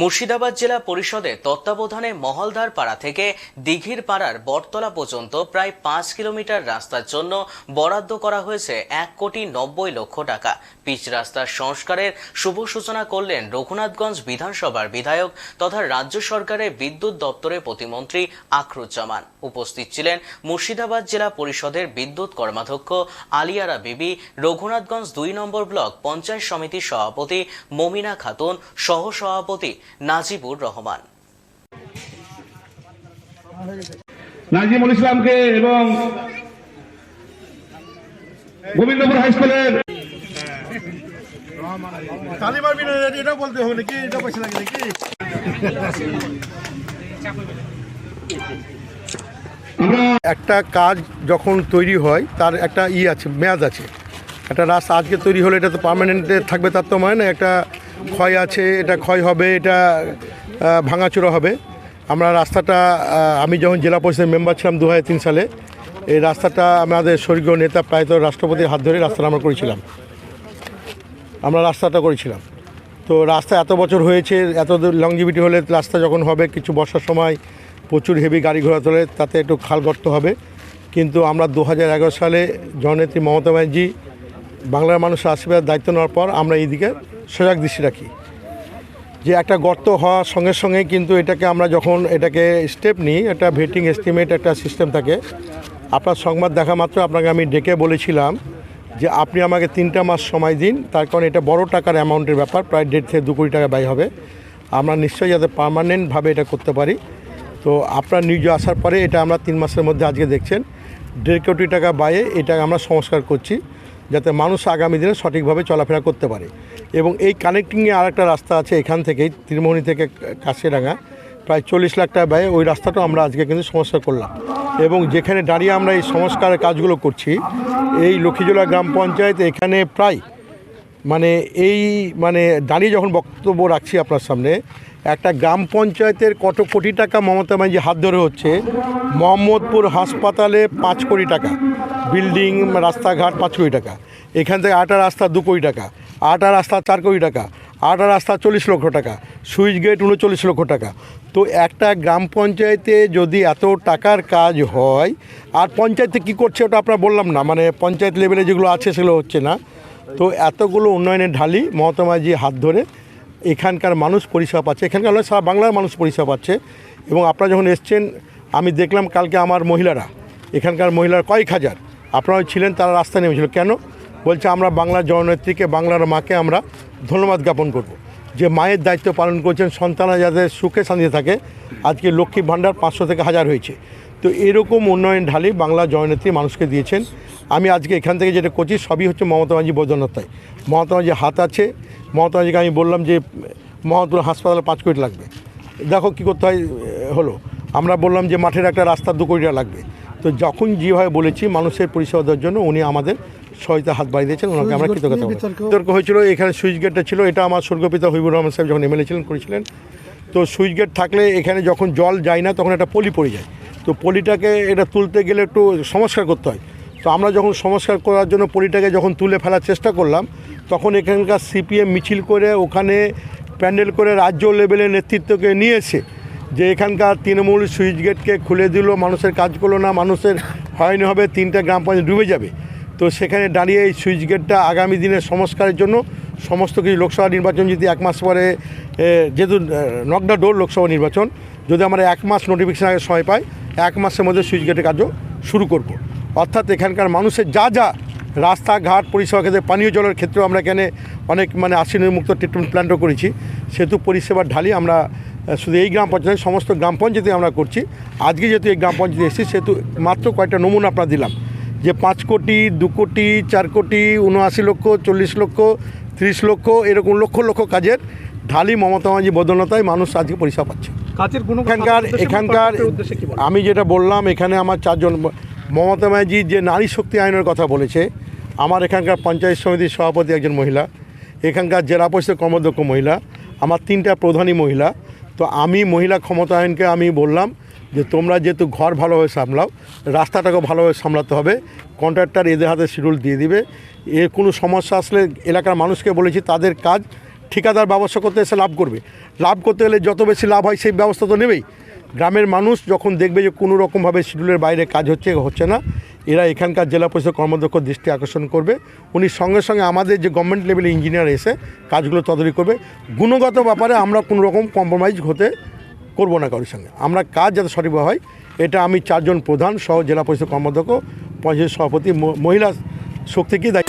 মুর্শিদাবাদ জেলা পরিষদের তত্ত্বাবধানে মহলদার পাড়া থেকে দিঘির পাড়ার বটতলা পর্যন্ত প্রায় পাঁচ কিলোমিটার রাস্তার জন্য বরাদ্দ করা হয়েছে এক কোটি নব্বই লক্ষ টাকা। পিচ রাস্তার সংস্কারের শুভ সূচনা করলেন রঘুনাথগঞ্জ বিধানসভার বিধায়ক তথা রাজ্য সরকারের বিদ্যুৎ দপ্তরের প্রতিমন্ত্রী আখরুজ্জামান। উপস্থিত ছিলেন মুর্শিদাবাদ জেলা পরিষদের বিদ্যুৎ কর্মাধ্যক্ষ আলিয়ারা বিবি, রঘুনাথগঞ্জ দুই নম্বর ব্লক পঞ্চায়েত সমিতির সভাপতি মমিনা খাতুন সহ সভাপতি নাজিবুর রহমান। নাজিমুল ইসলামকে এবং গোবিন্দপুর হাই স্কুলের তালি মারবি এটা বলতে হবে নাকি? এটা পয়সা লাগে নাকি? একটা কাজ যখন তৈরি হয় তার একটা ই আছে মেয়াদ আছে। একটা রাস্তা আজকে তৈরি হলে এটা তো পার্মানেন্টে থাকবে তার তো মানে না একটা ক্ষয় আছে, এটা ক্ষয় হবে, এটা ভাঙাচোরা হবে। আমরা রাস্তাটা আমি যখন জেলা পরিষদের মেম্বার ছিলাম দু তিন সালে, এই রাস্তাটা আমাদের স্বর্গীয় নেতা প্রায়ত রাষ্ট্রপতির হাত ধরে রাস্তাটা আমরা করেছিলাম। আমরা রাস্তাটা করেছিলাম। তো রাস্তা এত বছর হয়েছে, এত লংজিভিটি হলে রাস্তা যখন হবে, কিছু বর্ষার সময় প্রচুর হেভি গাড়ি ঘোড়া তোলে তাতে একটু খাল গর্ত হবে। কিন্তু আমরা দু হাজার এগারো সালে জননেত্রী মমতা ব্যানার্জি বাংলার মানুষের আশীর্বাদ দায়িত্ব নেওয়ার পর আমরা এই সজাগ দৃষ্টি রাখি যে একটা গর্ত হওয়ার সঙ্গে সঙ্গে কিন্তু এটাকে আমরা যখন এটাকে স্টেপ নিই, একটা ভেটিং এস্টিমেট একটা সিস্টেম থাকে, আপনার সংবাদ দেখা মাত্র আপনাকে আমি ডেকে বলেছিলাম যে আপনি আমাকে তিনটা মাস সময় দিন, তার কারণ এটা বড় টাকার অ্যামাউন্টের ব্যাপার, প্রায় দেড় থেকে দু কোটি টাকা ব্যয় হবে। আমরা নিশ্চয়ই যাতে পার্মানেন্টভাবে এটা করতে পারি। তো আপনার নিউজ আসার পরে এটা আমরা তিন মাসের মধ্যে আজকে দেখছেন, দেড় কোটি টাকা ব্যয়ে এটা আমরা সংস্কার করছি। যাতে মানুষ আগামী দিনে সঠিকভাবে চলাফেরা করতে পারে। এবং এই কানেক্টিংয়ে আর একটা রাস্তা আছে এখান থেকেই, ত্রিমোহনী থেকে কাশিরাঙ্গা। প্রায় চল্লিশ লাখ টাকা ব্যয় ওই রাস্তাটাও আমরা আজকে কিন্তু সংস্কার করলাম। এবং যেখানে দাঁড়িয়ে আমরা এই সংস্কারের কাজগুলো করছি, এই লক্ষ্মীজোলা গ্রাম পঞ্চায়েত এখানে প্রায় মানে এই মানে দাঁড়িয়ে যখন বক্তব্য রাখছি আপনার সামনে, একটা গ্রাম পঞ্চায়েতের কত কোটি টাকা মমতা ব্যানার্জি হাত ধরে হচ্ছে? মোহাম্মদপুর হাসপাতালে পাঁচ কোটি টাকা, বিল্ডিং, রাস্তাঘাট পাঁচ কোটি টাকা, এখান থেকে আটা রাস্তা দু কোটি টাকা, আটা রাস্তা চার কোটি টাকা, আটা রাস্তা চল্লিশ লক্ষ টাকা, সুইচ গেট উনচল্লিশ লক্ষ টাকা। তো একটা গ্রাম পঞ্চায়েতে যদি এত টাকার কাজ হয়, আর পঞ্চায়েতে কী করছে ওটা আপনার বললাম না মানে পঞ্চায়েত লেভেলে যেগুলো আছে সেগুলো হচ্ছে না। তো এতগুলো উন্নয়নের ঢালি ব্যানার্জি হাত ধরে এখানকার মানুষ পরিষেবা পাচ্ছে। এখানকার সারা বাংলার মানুষ পরিষেবা পাচ্ছে। এবং আপনারা যখন এসছেন, আমি দেখলাম কালকে আমার মহিলারা, এখানকার মহিলার কয়েক হাজার। আপনারা ছিলেন, তারা রাস্তায় নেমেছিল। কেন? বলছে, আমরা বাংলার জননেত্রীকে, বাংলার মাকে আমরা ধন্যবাদ জ্ঞাপন করব। যে মায়ের দায়িত্ব পালন করছেন, সন্তানরা যাতে সুখে শান্তিতে থাকে, আজকে লক্ষ্মী ভাণ্ডার পাঁচশো থেকে হাজার হয়েছে। তো এরকম উন্নয়ন ঢালি বাংলা জয়নেত্রী মানুষকে দিয়েছেন। আমি আজকে এখান থেকে যেটা করছি সবই হচ্ছে মমতা ব্যানার্জি বৈদ্যনাথায় মমতা ব্যানার্জি হাত আছে। মমতা ব্যানার্জিকে আমি বললাম যে মহাতুল হাসপাতালে পাঁচ কোটি লাগবে। দেখো কী করতে হয় হলো। আমরা বললাম যে মাঠের একটা রাস্তা দু কোটি টাকা লাগবে। তো যখন যেভাবে বলেছি মানুষের পরিষেবা দেওয়ার জন্য উনি আমাদের সহায়তা হাত বাড়িয়ে দিয়েছেন ওনাকে আমরা কৃতজ্ঞতা। বিতর্ক? হয়েছিল এখানে সুইচ গেটটা ছিল এটা আমার স্বর্গপিতা হবিবুর রহমান সাহেব যখন এমএলএ ছিলেন করেছিলেন। তো সুইচ গেট থাকলে এখানে যখন জল যায় না তখন একটা পলি পড়ে যায়। তো পলিটাকে এটা তুলতে গেলে একটু সংস্কার করতে হয়। তো আমরা যখন সংস্কার করার জন্য পলিটাকে যখন তুলে ফেলার চেষ্টা করলাম, তখন এখানকার সিপিএম মিছিল করে ওখানে প্যান্ডেল করে রাজ্য লেভেলের নেতৃত্বকে নিয়েছে যে এখানকার তৃণমূল সুইচ গেটকে খুলে দিল, মানুষের কাজ করল না, মানুষের হয়নি হবে, তিনটা গ্রাম পঞ্চায়েত ডুবে যাবে। তো সেখানে দাঁড়িয়ে এই সুইচ গেটটা আগামী দিনের সংস্কারের জন্য সমস্ত কিছু লোকসভা নির্বাচন যদি এক মাস পরে যেহেতু নকডা ডোর লোকসভা নির্বাচন, যদি আমরা এক মাস নোটিফিকেশন আগে সময় পাই এক মাসের মধ্যে সুইচ গেটের কাজও শুরু করব। অর্থাৎ এখানকার মানুষের যা যা রাস্তাঘাট পরিষেবা ক্ষেত্রে, পানীয় জলের ক্ষেত্রেও আমরা এখানে অনেক মানে মুক্ত ট্রিটমেন্ট প্ল্যান্টও করেছি। সেহেতু পরিষেবার ঢালি আমরা শুধু এই গ্রাম পঞ্চায়েত সমস্ত গ্রাম পঞ্চায়েতে আমরা করছি। আজকে যেহেতু এই গ্রাম পঞ্চায়েতে এসেছি, সেহেতু মাত্র কয়েকটা নমুনা আপনার দিলাম। যে পাঁচ কোটি, দু কোটি, চার কোটি, উনআশি লক্ষ, চল্লিশ লক্ষ, ত্রিশ লক্ষ, এরকম লক্ষ লক্ষ কাজের ঢালি মমতা ব্যানার্জি বদলতায় মানুষ আজকে পরিষেবা পাচ্ছে। কাজের এখানকার? আমি যেটা বললাম এখানে আমার চারজন মমতা ব্যানার্জি যে নারী শক্তি আইনের কথা বলেছে আমার এখানকার পঞ্চায়েত সমিতির সভাপতি একজন মহিলা এখানকার জেলা পরিষদ কর্মদক্ষ মহিলা আমার তিনটা প্রধানী মহিলা তো আমি মহিলা ক্ষমতায়নকে আমি বললাম যে তোমরা যেহেতু ঘর ভালোভাবে সামলাও রাস্তাটাকেও ভালোভাবে সামলাতে হবে কন্ট্রাক্টর এদের হাতে শিডিউল দিয়ে দিবে এর কোনো সমস্যা আসলে এলাকার মানুষকে বলেছি তাদের কাজ ঠিকাদার ব্যবস্থা করতে এসে লাভ করবে। লাভ করতে গেলে যত বেশি লাভ হয় সেই ব্যবস্থা তো নেবেই। গ্রামের মানুষ যখন দেখবে যে কোনো রকমভাবে শিডিউলের বাইরে কাজ হচ্ছে হচ্ছে না, এরা এখানকার জেলা পরিষদ কর্মদক্ষ দৃষ্টি আকর্ষণ করবে। উনি সঙ্গে সঙ্গে আমাদের যে গভর্নমেন্ট লেভেলে ইঞ্জিনিয়ার এসে কাজগুলো তদারকি করবে। গুণগত ব্যাপারে আমরা কোনো রকম কম্প্রোমাইজ হতে করব না কারোর সঙ্গে। আমরা কাজ যাতে সঠিকভাবে হয়, এটা আমি চারজন প্রধান সহ জেলা পরিষদ কর্মদক্ষ পঞ্চায়েত সভাপতি মহিলা শক্তিকে দায়িত্ব.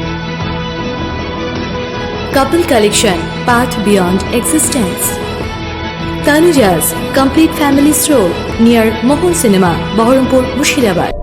Couple collection, path beyond existence. Tanuja's complete family stroll near Mohon Cinema, Baharampur, Mushirabad.